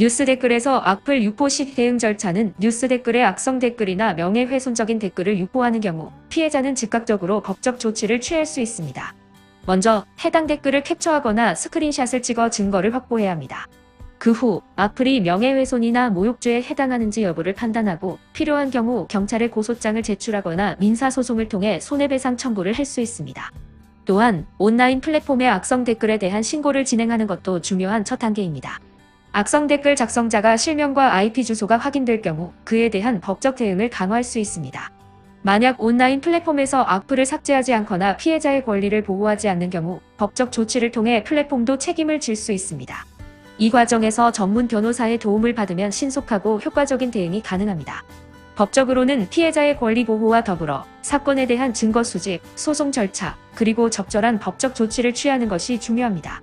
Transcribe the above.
뉴스 댓글에서 악플 유포 시 대응 절차는 뉴스 댓글에 악성 댓글이나 명예훼손적인 댓글을 유포하는 경우 피해자는 즉각적으로 법적 조치를 취할 수 있습니다. 먼저 해당 댓글을 캡처하거나 스크린샷을 찍어 증거를 확보해야 합니다. 그 후 악플이 명예훼손이나 모욕죄에 해당하는지 여부를 판단하고 필요한 경우 경찰에 고소장을 제출하거나 민사소송을 통해 손해배상 청구를 할 수 있습니다. 또한 온라인 플랫폼의 악성 댓글에 대한 신고를 진행하는 것도 중요한 첫 단계입니다. 악성 댓글 작성자가 실명과 IP 주소가 확인될 경우 그에 대한 법적 대응을 강화할 수 있습니다. 만약 온라인 플랫폼에서 악플을 삭제하지 않거나 피해자의 권리를 보호하지 않는 경우 법적 조치를 통해 플랫폼도 책임을 질 수 있습니다. 이 과정에서 전문 변호사의 도움을 받으면 신속하고 효과적인 대응이 가능합니다. 법적으로는 피해자의 권리 보호와 더불어 사건에 대한 증거 수집, 소송 절차, 그리고 적절한 법적 조치를 취하는 것이 중요합니다.